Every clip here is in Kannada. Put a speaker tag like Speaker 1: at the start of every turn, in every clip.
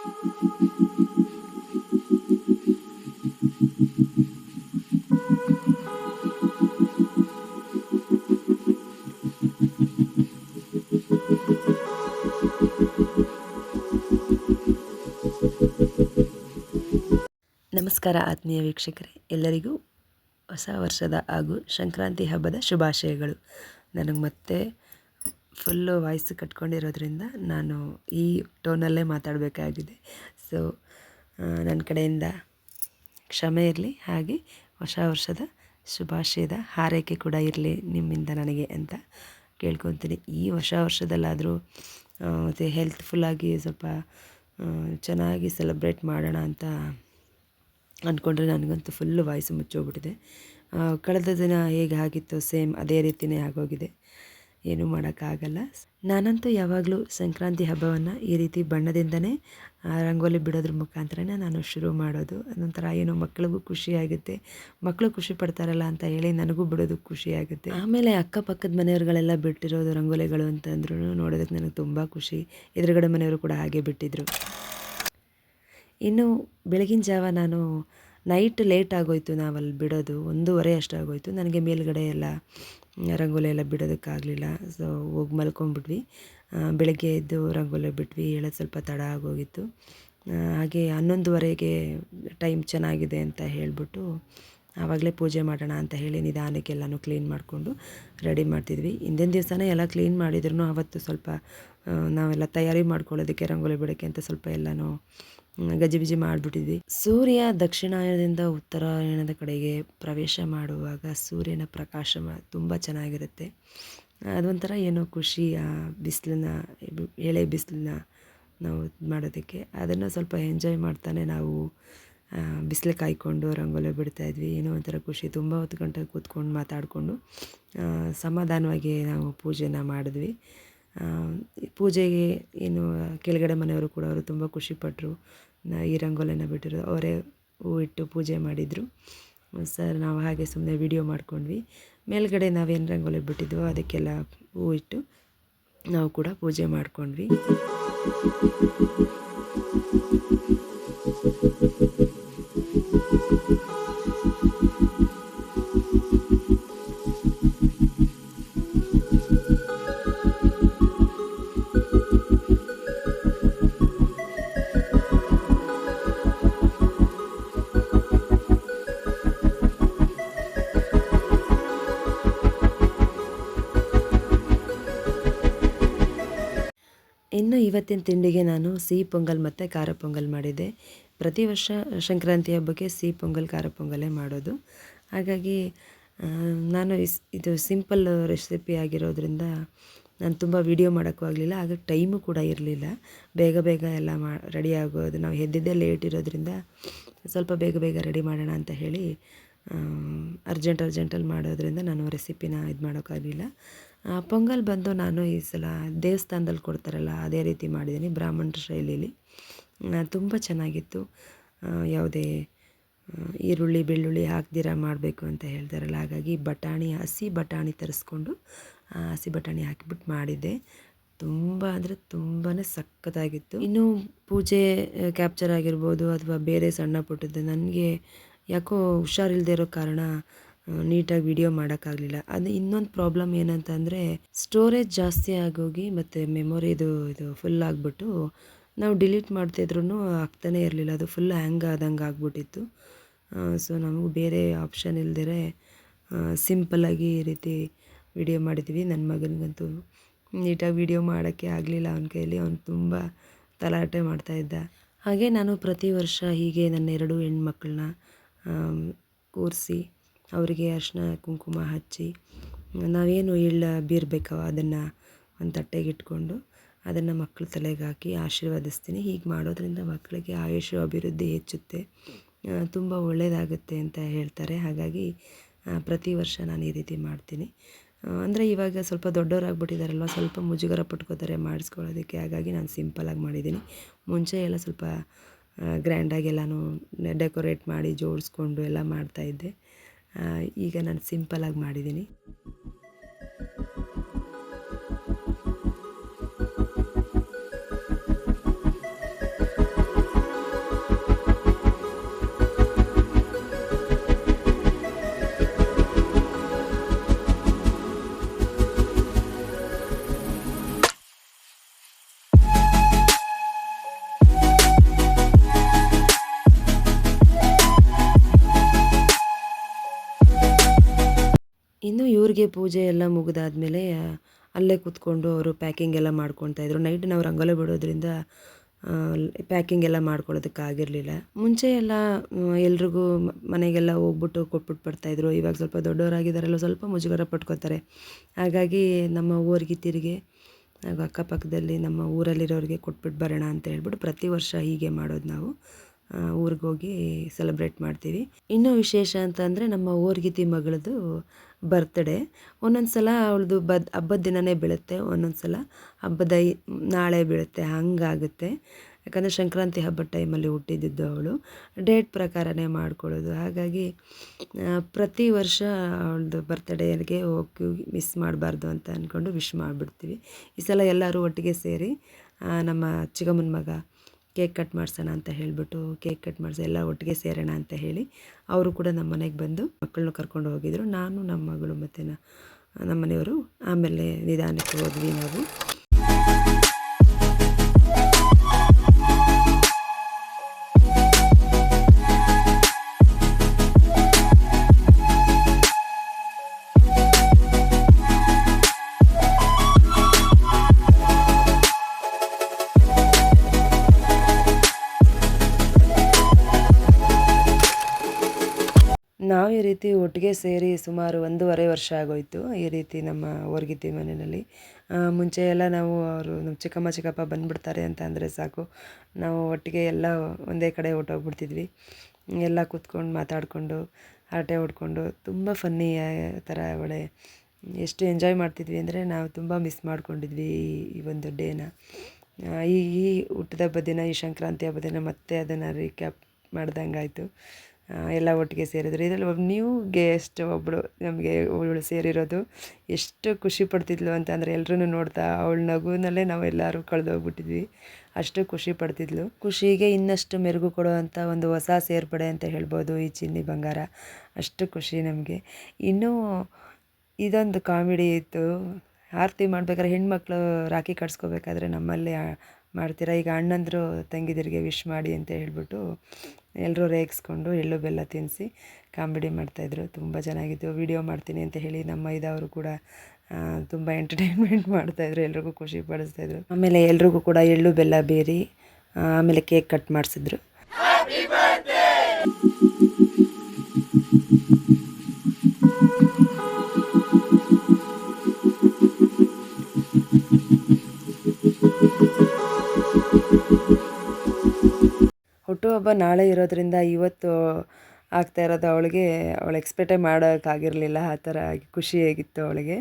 Speaker 1: ನಮಸ್ಕಾರ ಆತ್ಮೀಯ ವೀಕ್ಷಕರೇ. ಎಲ್ಲರಿಗೂ ಹೊಸ ವರ್ಷದ ಹಾಗೂ ಸಂಕ್ರಾಂತಿ ಹಬ್ಬದ ಶುಭಾಶಯಗಳು. ನನಗೆ ಮತ್ತೆ ಫುಲ್ಲು ವಾಯ್ಸ್ ಕಟ್ಕೊಂಡಿರೋದ್ರಿಂದ ನಾನು ಈ ಟೋನಲ್ಲೇ ಮಾತಾಡಬೇಕಾಗಿದೆ. ಸೊ ನನ್ನ ಕಡೆಯಿಂದ ಕ್ಷಮೆ ಇರಲಿ, ಹಾಗೆ ಹೊಸ ವರ್ಷದ ಶುಭಾಶಯದ ಹಾರೈಕೆ ಕೂಡ ಇರಲಿ ನಿಮ್ಮಿಂದ ನನಗೆ ಅಂತ ಕೇಳ್ಕೊತೀನಿ. ಈ ಹೊಸ ವರ್ಷದಲ್ಲಾದರೂ ಮತ್ತು ಹೆಲ್ತ್ಫುಲ್ಲಾಗಿ ಸ್ವಲ್ಪ ಚೆನ್ನಾಗಿ ಸೆಲೆಬ್ರೇಟ್ ಮಾಡೋಣ ಅಂತ ಅಂದ್ಕೊಂಡ್ರೆ ನನಗಂತೂ ಫುಲ್ಲು ವಾಯ್ಸು ಮುಚ್ಚೋಗ್ಬಿಟ್ಟಿದೆ. ಕಳೆದ ದಿನ ಹೇಗೆ ಆಗಿತ್ತು ಸೇಮ್ ಅದೇ ರೀತಿಯೇ ಆಗೋಗಿದೆ. ಏನೂ ಮಾಡೋಕ್ಕಾಗಲ್ಲ. ನಾನಂತೂ ಯಾವಾಗಲೂ ಸಂಕ್ರಾಂತಿ ಹಬ್ಬವನ್ನು ಈ ರೀತಿ ಬಣ್ಣದಿಂದನೇ ರಂಗೋಲಿ ಬಿಡೋದ್ರ ಮುಖಾಂತರನೇ ನಾನು ಶುರು ಮಾಡೋದು. ಅದೊಂಥರ ಏನೋ ಮಕ್ಕಳಿಗೂ ಖುಷಿ ಆಗುತ್ತೆ. ಮಕ್ಕಳು ಖುಷಿ ಪಡ್ತಾರಲ್ಲ ಅಂತ ಹೇಳಿ ನನಗೂ ಬಿಡೋದು ಖುಷಿಯಾಗುತ್ತೆ ಆಮೇಲೆ ಅಕ್ಕಪಕ್ಕದ ಮನೆಯವ್ರುಗಳೆಲ್ಲ ಬಿಟ್ಟಿರೋದು ರಂಗೋಲಿಗಳು ಅಂತಂದ್ರೂ ನೋಡೋದಕ್ಕೆ ನನಗೆ ತುಂಬ ಖುಷಿ. ಎದುರುಗಡೆ ಮನೆಯವರು ಕೂಡ ಹಾಗೆ ಬಿಟ್ಟಿದ್ರು. ಇನ್ನು ಬೆಳಗಿನ ಜಾವ ನಾನು ನೈಟ್ ಲೇಟ್ ಆಗೋಯಿತು ನಾವಲ್ಲಿ ಬಿಡೋದು, ಒಂದೂವರೆ ಅಷ್ಟಾಗೋಯಿತು ನನಗೆ ಮೇಲುಗಡೆ ಎಲ್ಲ ರಂಗೋಲಿ ಎಲ್ಲ ಬಿಡೋದಕ್ಕಾಗಲಿಲ್ಲ. ಸೊ ಹೋಗಿ ಮಲ್ಕೊಂಡ್ಬಿಟ್ವಿ ಬೆಳಗ್ಗೆ ಎದ್ದು ರಂಗೋಲಿ ಬಿಟ್ವಿ. ಹೇಳೋದು ಸ್ವಲ್ಪ ತಡ ಆಗೋಗಿತ್ತು. ಹಾಗೆ ಹನ್ನೊಂದುವರೆಗೆ ಟೈಮ್ ಚೆನ್ನಾಗಿದೆ ಅಂತ ಹೇಳಿಬಿಟ್ಟು ಆವಾಗಲೇ ಪೂಜೆ ಮಾಡೋಣ ಅಂತ ಹೇಳಿ ನಿಧಾನಕ್ಕೆ ಎಲ್ಲನೂ ಕ್ಲೀನ್ ಮಾಡಿಕೊಂಡು ರೆಡಿ ಮಾಡ್ತಿದ್ವಿ. ಹಿಂದಿನ ದಿವಸನೇ ಎಲ್ಲ ಕ್ಲೀನ್ ಮಾಡಿದ್ರು ಅವತ್ತು ಸ್ವಲ್ಪ ನಾವೆಲ್ಲ ತಯಾರಿ ಮಾಡ್ಕೊಳ್ಳೋದಕ್ಕೆ ರಂಗೋಲಿ ಬಿಡೋಕ್ಕೆ ಅಂತ ಸ್ವಲ್ಪ ಎಲ್ಲನೂ ಗಜಿಬಿಜಿ ಮಾಡಿಬಿಟ್ಟಿದ್ವಿ. ಸೂರ್ಯ ದಕ್ಷಿಣಾಯನದಿಂದ ಉತ್ತರಾಯಣದ ಕಡೆಗೆ ಪ್ರವೇಶ ಮಾಡುವಾಗ ಸೂರ್ಯನ ಪ್ರಕಾಶ ತುಂಬ ಚೆನ್ನಾಗಿರುತ್ತೆ. ಅದೊಂಥರ ಏನೋ ಖುಷಿ, ಆ ಬಿಸಿಲನ್ನ ಎಳೆ ಬಿಸಿಲನ್ನ ನಾವು ಮಾಡೋದಕ್ಕೆ. ಅದನ್ನು ಸ್ವಲ್ಪ ಎಂಜಾಯ್ ಮಾಡ್ತಾನೆ ನಾವು ಬಿಸಿಲು ಕಾಯ್ಕೊಂಡು ರಂಗೋಲಿ ಬಿಡ್ತಾಯಿದ್ವಿ ಏನೋ ಒಂಥರ ಖುಷಿ. ತುಂಬ ಹೊತ್ತು ಗಂಟೆ ಕೂತ್ಕೊಂಡು ಮಾತಾಡಿಕೊಂಡು ಸಮಾಧಾನವಾಗಿ ನಾವು ಪೂಜೆನ ಮಾಡಿದ್ವಿ. ಪೂಜೆಗೆ ಏನು, ಕೆಳಗಡೆ ಮನೆಯವರು ಕೂಡ ಅವರು ತುಂಬ ಖುಷಿಪಟ್ಟರು ಈ ರಂಗೋಲಿನ ಬಿಟ್ಟರು ಅವರೇ ಹೂ ಇಟ್ಟು ಪೂಜೆ ಮಾಡಿದರು. ಸರ್, ನಾವು ಹಾಗೆ ಸುಮ್ಮನೆ ವಿಡಿಯೋ ಮಾಡ್ಕೊಂಡ್ವಿ. ಮೇಲ್ಗಡೆ ನಾವೇನು ರಂಗೋಲಿ ಬಿಟ್ಟಿದ್ವೋ ಅದಕ್ಕೆಲ್ಲ ಹೂ ಇಟ್ಟು ನಾವು ಕೂಡ ಪೂಜೆ ಮಾಡ್ಕೊಂಡ್ವಿ. ಇನ್ನು ಇವತ್ತಿನ ತಿಂಡಿಗೆ ನಾನು ಸಿಹಿ ಪೊಂಗಲ್ ಮತ್ತು ಖಾರ ಪೊಂಗಲ್ ಮಾಡಿದ್ದೆ. ಪ್ರತಿ ವರ್ಷ ಸಂಕ್ರಾಂತಿ ಹಬ್ಬಕ್ಕೆ ಸಿಹಿ ಪೊಂಗಲ್, ಖಾರ ಪೊಂಗಲೇ ಮಾಡೋದು. ಹಾಗಾಗಿ ನಾನು ಇದು ಸಿಂಪಲ್ ರೆಸಿಪಿ ಆಗಿರೋದ್ರಿಂದ ನಾನು ತುಂಬ ವೀಡಿಯೋ ಮಾಡೋಕ್ಕೂ ಆಗಲಿಲ್ಲ, ಆಗ ಟೈಮು ಕೂಡ ಇರಲಿಲ್ಲ. ಬೇಗ ಬೇಗ ಎಲ್ಲ ಮಾ, ರೆಡಿ ಆಗೋದು, ನಾವು ಎದ್ದಿದ್ದೇ ಲೇಟ್ ಇರೋದ್ರಿಂದ ಸ್ವಲ್ಪ ಬೇಗ ಬೇಗ ರೆಡಿ ಮಾಡೋಣ ಅಂತ ಹೇಳಿ ಅರ್ಜೆಂಟ್ ಅರ್ಜೆಂಟಲ್ಲಿ ಮಾಡೋದ್ರಿಂದ ನಾನು ರೆಸಿಪಿನ ಇದು ಮಾಡೋಕ್ಕಾಗಲಿಲ್ಲ ಪೊಂಗಲ್ ಬಂದು ನಾನು ಈ ಸಲ ದೇವಸ್ಥಾನದಲ್ಲಿ ಕೊಡ್ತಾರಲ್ಲ, ಅದೇ ರೀತಿ ಮಾಡಿದ್ದೀನಿ ಬ್ರಾಹ್ಮಣರ ಶೈಲಿಯಲ್ಲಿ ತುಂಬ ಚೆನ್ನಾಗಿತ್ತು. ಯಾವುದೇ ಈರುಳ್ಳಿ, ಬೆಳ್ಳುಳ್ಳಿ ಹಾಕ್ದಿರ ಮಾಡಬೇಕು ಅಂತ ಹೇಳ್ತಾರಲ್ಲ, ಹಾಗಾಗಿ ಬಟಾಣಿ, ಹಸಿ ಬಟಾಣಿ ತರಿಸ್ಕೊಂಡು ಹಸಿ ಬಟಾಣಿ ಹಾಕಿಬಿಟ್ಟು ಮಾಡಿದ್ದೆ. ತುಂಬ ಅಂದರೆ ತುಂಬಾ ಸಖತ್ತಾಗಿತ್ತು. ಇನ್ನು ಪೂಜೆ ಕ್ಯಾಪ್ಚರ್ ಆಗಿರ್ಬೋದು ಅಥವಾ ಬೇರೆ ಸಣ್ಣ ಪುಟ್ಟದ್ದು, ನನಗೆ ಯಾಕೋ ಹುಷಾರಿಲ್ಲದೆ ಇರೋ ಕಾರಣ ನೀಟಾಗಿ ವಿಡಿಯೋ ಮಾಡೋಕ್ಕಾಗಲಿಲ್ಲ. ಅದು ಇನ್ನೊಂದು ಪ್ರಾಬ್ಲಮ್ ಏನಂತಂದರೆ, ಸ್ಟೋರೇಜ್ ಜಾಸ್ತಿ ಆಗೋಗಿ ಮತ್ತು ಮೆಮೊರಿದು ಇದು ಫುಲ್ ಆಗಿಬಿಟ್ಟು ನಾವು ಡಿಲೀಟ್ ಮಾಡ್ತಿದ್ರು ಆಗ್ತಾನೇ ಇರಲಿಲ್ಲ. ಅದು ಫುಲ್ ಹ್ಯಾಂಗ್ ಆದಂಗೆ ಆಗ್ಬಿಟ್ಟಿತ್ತು. ಸೊ ನಮಗೆ ಬೇರೆ ಆಪ್ಷನ್ ಇಲ್ಲದೇ ಸಿಂಪಲ್ಲಾಗಿ ಈ ರೀತಿ ವಿಡಿಯೋ ಮಾಡಿದ್ವಿ. ನನ್ನ ಮಗನಿಗಂತೂ ನೀಟಾಗಿ ವಿಡಿಯೋ ಮಾಡೋಕ್ಕೆ ಆಗಲಿಲ್ಲ. ಅವನ ಕೈಯಲ್ಲಿ ಅವನು ತುಂಬ ತಲಾಟೆ ಮಾಡ್ತಾಯಿದ್ದ ಹಾಗೆ ನಾನು ಪ್ರತಿ ವರ್ಷ ಹೀಗೆ ನನ್ನ ಎರಡು ಹೆಣ್ಮಕ್ಳನ್ನ ಕೂರಿಸಿ ಅವರಿಗೆ ಅರಿಶಿನ ಕುಂಕುಮ ಹಚ್ಚಿ ನಾವೇನು ಎಳ್ಳು ಬೀರ್ಬೇಕೋ ಅದನ್ನು ಒಂದು ತಟ್ಟೆಗೆ ಇಟ್ಕೊಂಡು ಅದನ್ನು ಮಕ್ಕಳ ತಲೆಗೆ ಹಾಕಿ ಆಶೀರ್ವದಿಸ್ತೀನಿ. ಹೀಗೆ ಮಾಡೋದರಿಂದ ಮಕ್ಕಳಿಗೆ ಆಯುಷ್ಯ, ಅಭಿವೃದ್ಧಿ ಹೆಚ್ಚುತ್ತೆ. ತುಂಬ ಒಳ್ಳೆಯದಾಗುತ್ತೆ ಅಂತ ಹೇಳ್ತಾರೆ. ಹಾಗಾಗಿ ಪ್ರತಿ ವರ್ಷ ನಾನು ಈ ರೀತಿ ಮಾಡ್ತೀನಿ. ಅಂದರೆ ಇವಾಗ ಸ್ವಲ್ಪ ದೊಡ್ಡವರಾಗ್ಬಿಟ್ಟಿದ್ದಾರಲ್ವ ಸ್ವಲ್ಪ ಮುಜುಗರ ಪಟ್ಕೋತಾರೆ ಮಾಡಿಸ್ಕೊಳ್ಳೋದಕ್ಕೆ. ಹಾಗಾಗಿ ನಾನು ಸಿಂಪಲಾಗಿ ಮಾಡಿದ್ದೀನಿ. ಮುಂಚೆ ಎಲ್ಲ ಸ್ವಲ್ಪ ಗ್ರ್ಯಾಂಡಾಗಿ ಎಲ್ಲನೂ ಡೆಕೋರೇಟ್ ಮಾಡಿ ಜೋಡಿಸ್ಕೊಂಡು ಎಲ್ಲ ಮಾಡ್ತಾಯಿದ್ದೆ ಈಗ ನಾನು ಸಿಂಪಲಾಗಿ ಮಾಡಿದ್ದೀನಿ. ಇನ್ನು ಇವ್ರಿಗೆ ಪೂಜೆ ಎಲ್ಲ ಮುಗಿದಾದ್ಮೇಲೆ ಅಲ್ಲೇ ಕೂತ್ಕೊಂಡು ಅವರು ಪ್ಯಾಕಿಂಗ್ ಎಲ್ಲ ಮಾಡ್ಕೊತಾ ಇದ್ರು. ನೈಟ್ ನಾವು ರಂಗೋಲಿ ಬಿಡೋದ್ರಿಂದ ಪ್ಯಾಕಿಂಗ್ ಎಲ್ಲ ಮಾಡ್ಕೊಳ್ಳೋದಕ್ಕಾಗಿರಲಿಲ್ಲ ಮುಂಚೆ ಎಲ್ಲ ಎಲ್ರಿಗೂ ಮನೆಗೆಲ್ಲ ಹೋಗ್ಬಿಟ್ಟು ಕೊಟ್ಬಿಟ್ಟು ಬರ್ತಾಯಿದ್ರು ಇವಾಗ ಸ್ವಲ್ಪ ದೊಡ್ಡವರಾಗಿದ್ದಾರೆಲ್ಲ ಸ್ವಲ್ಪ ಮುಜುಗರ ಪಟ್ಕೋತಾರೆ. ಹಾಗಾಗಿ ನಮ್ಮ ಊರಿಗೆ ತಿರುಗಿ ಅಕ್ಕಪಕ್ಕದಲ್ಲಿ ನಮ್ಮ ಊರಲ್ಲಿರೋರಿಗೆ ಕೊಟ್ಬಿಟ್ಟು ಬರೋಣ ಅಂತ ಹೇಳ್ಬಿಟ್ಟು ಪ್ರತಿ ವರ್ಷ ಹೀಗೆ ಮಾಡೋದು ನಾವು. ಊರಿಗೆ ಹೋಗಿ ಸೆಲೆಬ್ರೇಟ್ ಮಾಡ್ತೀವಿ. ಇನ್ನೂ ವಿಶೇಷ ಅಂತಂದರೆ ನಮ್ಮ ಊರ್ಗಿತಿ ಮಗಳದು ಬರ್ತ್ಡೇ ಒಂದೊಂದು ಸಲ ಅವಳದು ಬದ್, ಹಬ್ಬದ ದಿನವೇ ಬೀಳುತ್ತೆ. ಒಂದೊಂದು ಸಲ ಹಬ್ಬದ ನಾಳೆ ಬೀಳುತ್ತೆ. ಹಂಗಾಗುತ್ತೆ. ಯಾಕಂದರೆ ಸಂಕ್ರಾಂತಿ ಹಬ್ಬದ ಟೈಮಲ್ಲಿ ಹುಟ್ಟಿದ್ದು ಅವಳು. ಡೇಟ್ ಪ್ರಕಾರನೇ ಮಾಡ್ಕೊಳ್ಳೋದು. ಹಾಗಾಗಿ ಪ್ರತಿ ವರ್ಷ ಅವಳದು ಬರ್ತ್ಡೇಗೆ ಹೋಗಿ ಮಿಸ್ ಮಾಡಬಾರ್ದು ಅಂತ ಅಂದ್ಕೊಂಡು ವಿಶ್ ಮಾಡಿಬಿಡ್ತೀವಿ. ಈ ಸಲ ಎಲ್ಲರೂ ಒಟ್ಟಿಗೆ ಸೇರಿ ನಮ್ಮ ಚಿಕ್ಕಮ್ಮನ ಮಗ ಕೇಕ್ ಕಟ್ ಮಾಡ್ಸೋಣ ಅಂತ ಹೇಳಿಬಿಟ್ಟು ಕೇಕ್ ಕಟ್ ಮಾಡಿಸಿ ಎಲ್ಲ ಒಟ್ಟಿಗೆ ಸೇರೋಣ ಅಂತ ಹೇಳಿ ಅವರು ಕೂಡ ನಮ್ಮ ಮನೆಗೆ ಬಂದು ಮಕ್ಕಳನ್ನ ಕರ್ಕೊಂಡು ಹೋಗಿದ್ರು. ನಾನು, ನಮ್ಮ ಮಗಳು ಮತ್ತು ನಮ್ಮ ಮನೆಯವರು ಆಮೇಲೆ ನಿಧಾನಕ್ಕೆ ಹೋದ್ವಿ ನಾವು. ನಾವು ಈ ರೀತಿ ಒಟ್ಟಿಗೆ ಸೇರಿ ಸುಮಾರು ಒಂದೂವರೆ ವರ್ಷ ಆಗೋಯ್ತು ಈ ರೀತಿ ನಮ್ಮ ಹೊರ್ಗಿತಿ ಮನೆಯಲ್ಲಿ. ಮುಂಚೆ ಎಲ್ಲ ನಾವು ಅವರು ನಮ್ಮ ಚಿಕ್ಕಮ್ಮ, ಚಿಕ್ಕಪ್ಪ ಬಂದುಬಿಡ್ತಾರೆ ಅಂತ ಅಂದರೆ ಸಾಕು. ನಾವು ಒಟ್ಟಿಗೆ ಎಲ್ಲ ಒಂದೇ ಕಡೆ ಹೊರ್ಟೋಗ್ಬಿಡ್ತಿದ್ವಿ. ಎಲ್ಲ ಕೂತ್ಕೊಂಡು ಮಾತಾಡಿಕೊಂಡು, ಹರಟೆ ಹೊಡ್ಕೊಂಡು, ತುಂಬ ಫನ್ನಿ ಥರ ಒಳ್ಳೆ ಎಷ್ಟು ಎಂಜಾಯ್ ಮಾಡ್ತಿದ್ವಿ ಅಂದರೆ ನಾವು ತುಂಬ ಮಿಸ್ ಮಾಡ್ಕೊಂಡಿದ್ವಿ ಈ- ಒಂದು ಡೇನ ಈ ಈ ಹುಟ್ಟಿದ ಹಬ್ಬದ ದಿನ ಈ ಸಂಕ್ರಾಂತಿ ಹಬ್ಬ ದಿನ ಮತ್ತೆ ಅದನ್ನು ರೀಕ್ಯಾಪ್ ಮಾಡ್ದಂಗಾಯಿತು. ಎಲ್ಲ ಒಟ್ಟಿಗೆ ಸೇರಿದ್ರು. ಇದರಲ್ಲಿ ಒಬ್ಬ ನ್ಯೂ ಗೆಸ್ಟ್ ಒಬ್ಬಳು ನಮಗೆ ಅವಳು ಸೇರಿರೋದು ಎಷ್ಟು ಖುಷಿ ಪಡ್ತಿದ್ಲು ಅಂತಂದರೆ ಎಲ್ಲರೂ ನೋಡ್ತಾ ಅವಳ ನಗುನಲ್ಲೇ ನಾವೆಲ್ಲರೂ ಕಳೆದೋಗ್ಬಿಟ್ಟಿದ್ವಿ. ಅಷ್ಟು ಖುಷಿ ಪಡ್ತಿದ್ಲು. ಖುಷಿಗೆ ಇನ್ನಷ್ಟು ಮೆರುಗು ಕೊಡುವಂಥ ಒಂದು ಹೊಸ ಸೇರ್ಪಡೆ ಅಂತ ಹೇಳ್ಬೋದು ಈ ಚಿನ್ನಿ ಬಂಗಾರ. ಅಷ್ಟು ಖುಷಿ ನಮಗೆ. ಇನ್ನೂ ಇದೊಂದು ಕಾಮಿಡಿ ಇತ್ತು. ಆರತಿ ಮಾಡ್ಬೇಕಾದ್ರೆ ಹೆಣ್ಮಕ್ಳು ರಾಖಿ ಕಟ್ಸ್ಕೋಬೇಕಾದ್ರೆ ನಮ್ಮಲ್ಲಿ ಮಾಡ್ತೀರಾ? ಈಗ ಅಣ್ಣಂದರು ತಂಗಿದಿರಿಗೆ ವಿಶ್ ಮಾಡಿ ಅಂತ ಹೇಳ್ಬಿಟ್ಟು ಎಲ್ಲರೂ ರೇಗಿಸ್ಕೊಂಡು ಎಳ್ಳು ಬೆಲ್ಲ ತಿನ್ನಿಸಿ ಕಾಮಿಡಿ ಮಾಡ್ತಾಯಿದ್ರು. ತುಂಬ ಚೆನ್ನಾಗಿತ್ತು. ವಿಡಿಯೋ ಮಾಡ್ತೀನಿ ಅಂತ ಹೇಳಿ ನಮ್ಮ ಇದವರು ಕೂಡ ತುಂಬ ಎಂಟರ್ಟೈನ್ಮೆಂಟ್ ಮಾಡ್ತಾಯಿದ್ರು. ಎಲ್ರಿಗೂ ಖುಷಿ ಪಡಿಸ್ತಾಯಿದ್ರು. ಆಮೇಲೆ ಎಲ್ರಿಗೂ ಕೂಡ ಎಳ್ಳು ಬೆಲ್ಲ ಬೇರಿ ಆಮೇಲೆ ಕೇಕ್ ಕಟ್ ಮಾಡಿಸಿದ್ರು. ಹುಟ್ಟುಹಬ್ಬ ನಾಳೆ ಇರೋದ್ರಿಂದ ಇವತ್ತು ಆಗ್ತಾ ಇರೋದು ಅವಳಿಗೆ, ಅವಳು ಎಕ್ಸ್ಪೆಕ್ಟೇ ಮಾಡೋಕ್ಕಾಗಿರಲಿಲ್ಲ ಆ ಥರ ಖುಷಿಯಾಗಿತ್ತು ಅವಳಿಗೆ.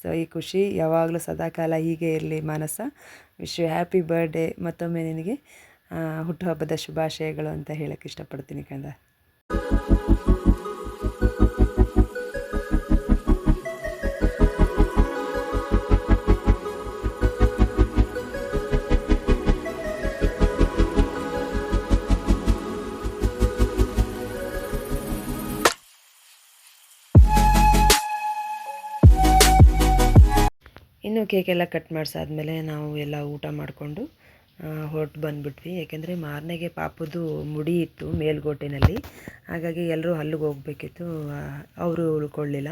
Speaker 1: ಸೊ ಈ ಖುಷಿ ಯಾವಾಗಲೂ ಸದಾಕಾಲ ಹೀಗೆ ಇರಲಿ Manasa. Wish you happy birthday ಮತ್ತೊಮ್ಮೆ ನಿನಗೆ ಹುಟ್ಟುಹಬ್ಬದ ಶುಭಾಶಯಗಳು ಅಂತ ಹೇಳೋಕ್ಕೆ ಇಷ್ಟಪಡ್ತೀನಿ ಕಂದ ಇನ್ನು ಕೇಕೆಲ್ಲ ಕಟ್ ಮಾಡಿಸಾದ್ಮೇಲೆ ನಾವು ಎಲ್ಲ ಊಟ ಮಾಡಿಕೊಂಡು ಹೊರಟು ಬಂದುಬಿಟ್ವಿ. ಏಕೆಂದರೆ ಮಾರನೆಗೆ ಪಾಪದ್ದು ಮುಡಿ ಇತ್ತು ಮೇಲ್ಗೋಟೆನಲ್ಲಿ. ಹಾಗಾಗಿ ಎಲ್ಲರೂ ಅಲ್ಲಿಗೆ ಹೋಗಬೇಕಿತ್ತು. ಅವರು ಉಳ್ಕೊಳ್ಳಿಲ್ಲ.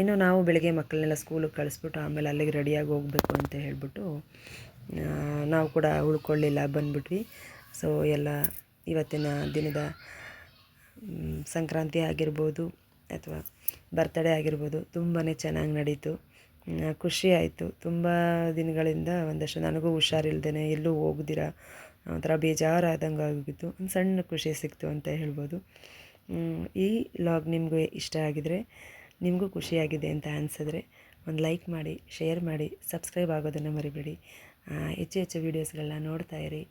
Speaker 1: ಇನ್ನು ನಾವು ಬೆಳಗ್ಗೆ ಮಕ್ಕಳನ್ನೆಲ್ಲ ಸ್ಕೂಲಿಗೆ ಕಳಿಸ್ಬಿಟ್ಟು ಆಮೇಲೆ ಅಲ್ಲಿಗೆ ರೆಡಿಯಾಗಿ ಹೋಗಬೇಕು ಅಂತ ಹೇಳಿಬಿಟ್ಟು ನಾವು ಕೂಡ ಉಳ್ಕೊಳ್ಳಿಲ್ಲ, ಬಂದ್ಬಿಟ್ವಿ. ಸೊ ಎಲ್ಲ ಇವತ್ತಿನ ದಿನದ ಸಂಕ್ರಾಂತಿ ಆಗಿರ್ಬೋದು ಅಥವಾ ಬರ್ತಡೇ ಆಗಿರ್ಬೋದು ತುಂಬಾ ಚೆನ್ನಾಗಿ ನಡೀತು. ಖುಷಿ ಆಯಿತು. ತುಂಬ ದಿನಗಳಿಂದ ಒಂದಷ್ಟು ನನಗೂ ಹುಷಾರಿಲ್ದೇ ಎಲ್ಲೂ ಹೋಗ್ದಿರ ಒಂಥರ ಬೇಜಾರಾದಂಗೆ ಆಗಿತ್ತು. ಒಂದು ಸಣ್ಣ ಖುಷಿ ಸಿಕ್ತು ಅಂತ ಹೇಳ್ಬೋದು. ಈ ಲಾಗ್ ನಿಮಗೂ ಇಷ್ಟ ಆಗಿದರೆ, ನಿಮಗೂ ಖುಷಿಯಾಗಿದೆ ಅಂತ ಅನಿಸಿದ್ರೆ ಒಂದು ಲೈಕ್ ಮಾಡಿ ಶೇರ್ ಮಾಡಿ ಸಬ್ಸ್ಕ್ರೈಬ್ ಆಗೋದನ್ನು ಮರಿಬೇಡಿ. ಹೆಚ್ಚು ಹೆಚ್ಚು ವೀಡಿಯೋಸ್ಗಳನ್ನ ನೋಡ್ತಾ ಇರಿ.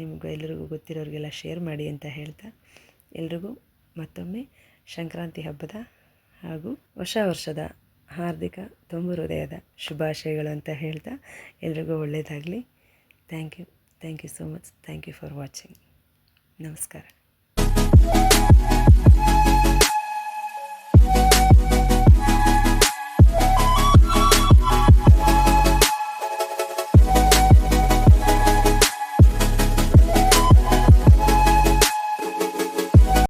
Speaker 1: ನಿಮಗೂ ಎಲ್ಲರಿಗೂ ಗೊತ್ತಿರೋರಿಗೆಲ್ಲ ಶೇರ್ ಮಾಡಿ ಅಂತ ಹೇಳ್ತಾ, ಎಲ್ರಿಗೂ ಮತ್ತೊಮ್ಮೆ ಸಂಕ್ರಾಂತಿ ಹಬ್ಬದ ಹಾಗೂ ಹೊಸ ವರ್ಷದ ಹಾರ್ದಿಕ ತುಂಬ ಹೃದಯದ ಶುಭಾಶಯಗಳು ಅಂತ ಹೇಳ್ತಾ ಎಲ್ರಿಗೂ ಒಳ್ಳೆಯದಾಗಲಿ thank you thank you so much thank you for watching ನಮಸ್ಕಾರ.